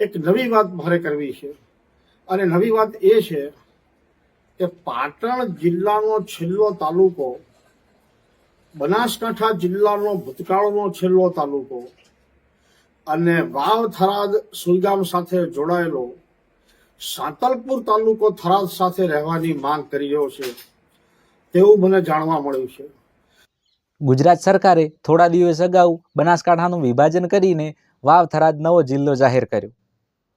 એક નવી વાત મારે કરવી છે. અને નવી વાત એ છે કે પાટણ જિલ્લાનો છેલ્લો તાલુકો, બનાસકાંઠા જિલ્લાનો ભૂતકાળનો છેલ્લો તાલુકો અને વાવ થરાદ સુઈગામ સાથે જોડાયેલો સાતલપુર તાલુકો થરાદ સાથે રહેવાની માંગ કરી રહ્યો છે, તેવું મને જાણવા મળ્યું છે. ગુજરાત સરકારે થોડા દિવસ અગાઉ બનાસકાંઠાનું વિભાજન કરીને વાવ થરાદ નવો જિલ્લો જાહેર કર્યો.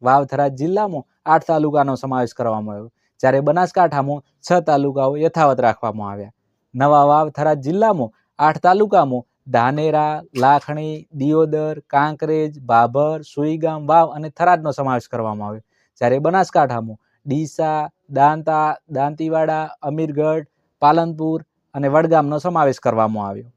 વાવ થરાદ જિલ્લામાં આઠ તાલુકાનો સમાવેશ કરવામાં આવ્યો. જ્યારે બનાસકાંઠામાં છ તાલુકાઓ યથાવત રાખવામાં આવ્યા. નવા વાવ થરાદ જિલ્લામાં આઠ તાલુકામાં ધાનેરા, લાખણી, દિયોદર, કાંકરેજ ભાભર સુઈગામ વાવ અને થરાદનો સમાવેશ કરવામાં આવ્યો. જ્યારે બનાસકાંઠામાં ડીસા, દાંતા, દાંતીવાડા, અમીરગઢ, પાલનપુર અને વડગામનો સમાવેશ કરવામાં આવ્યો.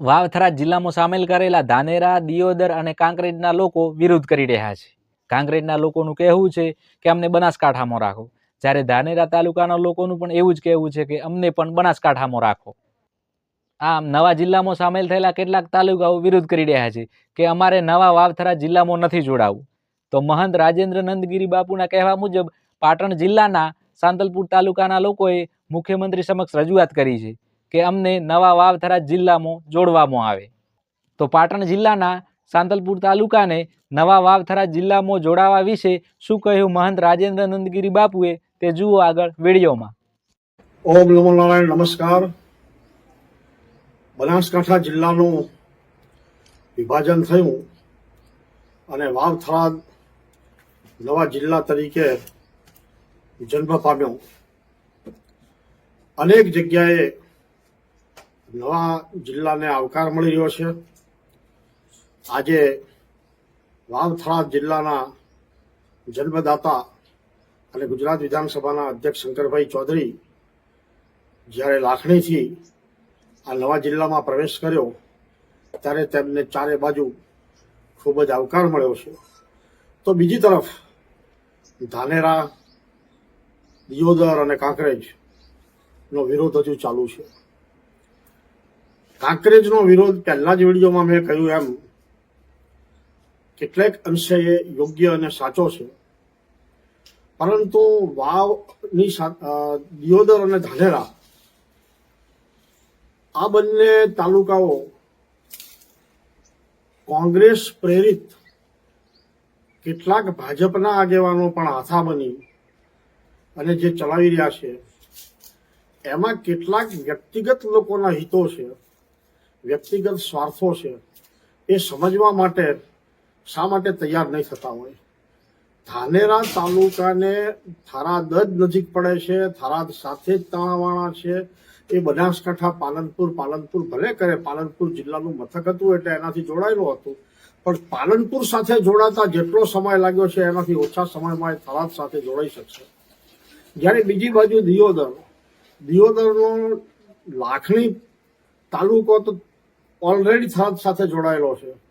વાવ થરાદ જિલ્લામાં સામેલ કરેલા ધાનેરા, દિયોદર અને કાંકરેજના લોકો વિરોધ કરી રહ્યા છે. કાંકરેજના લોકોનું કહેવું છે કે અમને બનાસકાંઠામાં રાખો. જ્યારે ધાનેરા તાલુકાના લોકોનું પણ એવું જ કહેવું છે કે અમને પણ બનાસકાંઠામાં રાખો. આમ નવા જિલ્લામાં સામેલ થયેલા કેટલાક તાલુકાઓ વિરોધ કરી રહ્યા છે કે અમારે નવા વાવથરા જિલ્લામાં નથી જોડાવું. તો મહંત રાજેન્દ્ર નંદગીરી બાપુના કહેવા મુજબ પાટણ જિલ્લાના સાંતલપુર તાલુકાના લોકોએ મુખ્યમંત્રી સમક્ષ રજૂઆત કરી છે કે અમને નવા વાવથરા જિલ્લામાં જોડવામાં આવે. તો પાટણ જિલ્લાના સાંતલપુર તાલુકાને નવા વાવથરા જિલ્લામાં જોડાવા વિશે શું કહ્યું મહંત રાજેન્દ્ર નંદગીરી બાપુએ તે જુઓ આગળ વિડીયોમાં. ઓમ નમો નારાયણ, નમસ્કાર. બનાસકાંઠા જિલ્લાનું વિભાજન થયું અને વાવથરા નવા જિલ્લા તરીકે જન્મ પામ્યો. અનેક જગ્યાએ નવા જિલ્લાને આવકાર મળી રહ્યો છે. આજે વાવથળા જિલ્લાના જન્મદાતા અને ગુજરાત વિધાનસભાના અધ્યક્ષ શંકરભાઈ ચૌધરી જ્યારે લાખણીથી આ નવા જિલ્લામાં પ્રવેશ કર્યો, ત્યારે તેમને ચારે બાજુ ખૂબ જ આવકાર મળ્યો છે. તો બીજી તરફ ધાનેરા, દિયોદર અને કાંકરેજ નો વિરોધ હજુ ચાલુ છે. કાંકરેજનો વિરોધ પહેલા જ વિડીયોમાં મેં કહ્યું એમ કેટલેક અંશે એ યોગ્ય અને સાચો છે. પરંતુ વાવની દિયોદર અને ધાનેરા, આ બંને તાલુકાઓ કોંગ્રેસ પ્રેરિત કેટલાક ભાજપના આગેવાનો પણ આથા બની અને જે ચલાવી રહ્યા છે, એમાં કેટલાક વ્યક્તિગત લોકોના હિતો છે, વ્યક્તિગત સ્વાર્થો છે, એ સમજવા માટે શા માટે તૈયાર નહીં થતા હોય? ધાનેરા તાલુકાને થરાદ જ નજીક પડે છે થરાદ સાથે જ તાણાવાણા છે. એ બનાસકાંઠા, પાલનપુર પાલનપુર ભલે કરે, પાલનપુર જિલ્લાનું મથક હતું એટલે એનાથી જોડાયેલું હતું. પણ પાલનપુર સાથે જોડાતા જેટલો સમય લાગ્યો છે, એનાથી ઓછા સમયમાં એ થરાદ સાથે જોડાઈ શકશે. જ્યારે બીજી બાજુ દિયોદર. દિયોદરનો લાખણી તાલુકો તો ઓલરેડી થરાદ સાથે જોડાયેલો છે.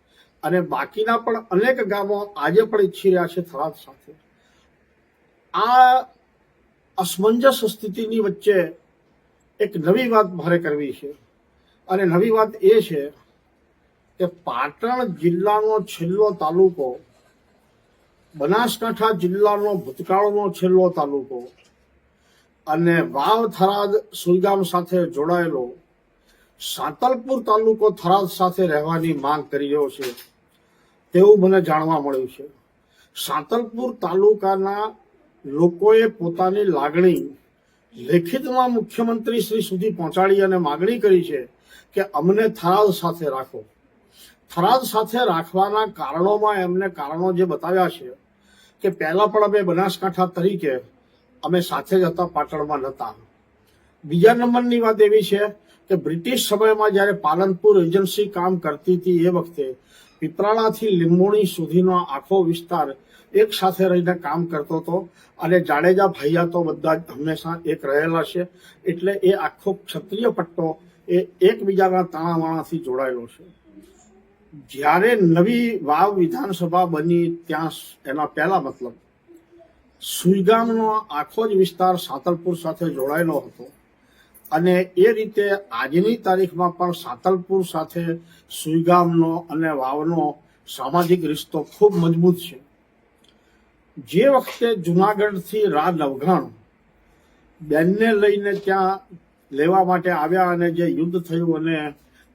અને બાકીના પણ અનેક ગામો આજે પણ ઈચ્છી રહ્યા છે થરાદ સાથે. આ અસમંજસ સ્થિતિની વચ્ચે એક નવી વાત મારે કરવી છે. અને નવી વાત એ છે કે પાટણ જિલ્લાનો છેલ્લો તાલુકો, બનાસકાંઠા જિલ્લાનો ભૂતકાળનો છેલ્લો તાલુકો અને વાવ થરાદ સુઈગામ સાથે જોડાયેલો સાતલપુર તાલુકો થરાદ સાથે રહેવાની માંગ કરી રહ્યો છે. તેવું મને જાણવા મળ્યું છે. સાંતલપુર તાલુકાના લોકોએ પોતાની લાગણી લેખિતમાં મુખ્યમંત્રી શ્રી સુધી પહોંચાડી અને માગણી કરી છે કે અમને થરાદ સાથે રાખો. થરાદ સાથે રાખવાના કારણોમાં એમને કારણો જે બતાવ્યા છે કે પહેલા પણ અમે બનાસકાંઠા તરીકે અમે સાથે જ હતા, પાટણમાં નહોતા બીજા નંબરની વાત એવી છે કે બ્રિટિશ સમયમાં જ્યારે પાલનપુર એજન્સી કામ કરતી હતી એ વખતે પીપરાળાથી લીંબુણી સુધીનો આખો વિસ્તાર એક સાથે રહીને કામ કરતો હતો અને જાડેજા ભાઈયા તો બધા જ હંમેશા એક રહેલા છે. એટલે એ આખો ક્ષત્રિય પટ્ટો એ એકબીજાના તાણાવાણાથી જોડાયેલો છે. જ્યારે નવી વાવ વિધાનસભા બની ત્યાં એના પહેલા મતલબ સુઈગામનો આખો જ વિસ્તાર સાતલપુર સાથે જોડાયેલો હતો. અને એ રીતે આજની તારીખમાં પણ સાતલપુર સાથે સુઈગામનો અને વાવનો સામાજિક રિશ્તો ખૂબ મજબૂત છે. જે વખતે જુનાગઢથી રા નવઘણ બેનને લઈને ત્યાં લેવા માટે આવ્યા અને જે યુદ્ધ થયું અને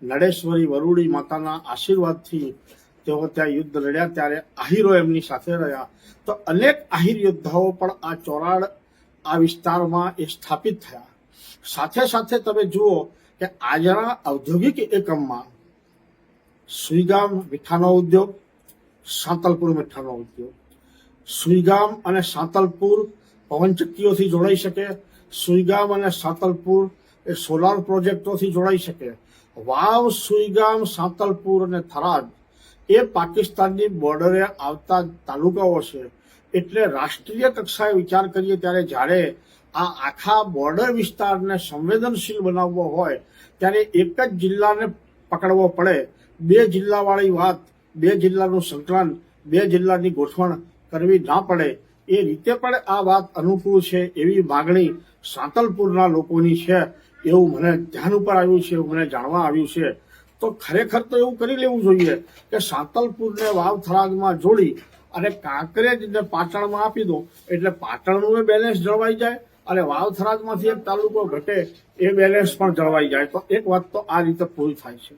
નડેશ્વરી વરુડી માતાના આશીર્વાદથી તેઓ ત્યાં યુદ્ધ લડ્યા, ત્યારે આહિરો એમની સાથે રહ્યા. તો અનેક આહિર યોદ્ધાઓ પણ આ ચોરાડ, આ વિસ્તારમાં એ સ્થાપિત થયા. સાથે સાથે તમે જુઓ કે આજના ઔદ્યોગિક એકમમાં સુઈગામ મીઠાનો ઉદ્યોગ, સાંતલપુર મીઠાનો ઉદ્યોગ. સુઈગામ અને સાંતલપુર પવનચક્કીઓથી જોડાઈ શકે. સુઈગામ અને સાંતલપુર એ સોલાર પ્રોજેક્ટોથી જોડાઈ શકે. વાવ, સુઈગામ, સાંતલપુર અને થરાદ એ પાકિસ્તાનની બોર્ડરે આવતા તાલુકાઓ છે. એટલે રાષ્ટ્રીય કક્ષાએ વિચાર કરીએ ત્યારે જ્યારે આ આખા બોર્ડર વિસ્તારને સંવેદનશીલ બનાવવો હોય, ત્યારે એક જ જિલ્લાને પકડવો પડે. બે જિલ્લાવાળી વાત, બે જિલ્લાનું સંકલન, બે જિલ્લાની ગોઠવણ કરવી ના પડે. એ રીતે પણ આ વાત અનુકૂળ છે એવી માગણી સાંતલપુરના લોકોની છે એવું મને ધ્યાન ઉપર આવ્યું છે, એવું મને જાણવા આવ્યું છે. તો ખરેખર તો એવું કરી લેવું જોઈએ કે સાંતલપુરને વાવ થરાદમાં જોડી અને કાંકરેજને પાટણમાં આપી દો. એટલે પાટણનું બેલેન્સ જળવાઈ જાય અને વાવથરાજમાંથી એક તાલુકો ઘટે એ બેલેન્સ પણ જળવાઈ જાય. તો એક વાત તો આ રીતે પૂરી થાય છે.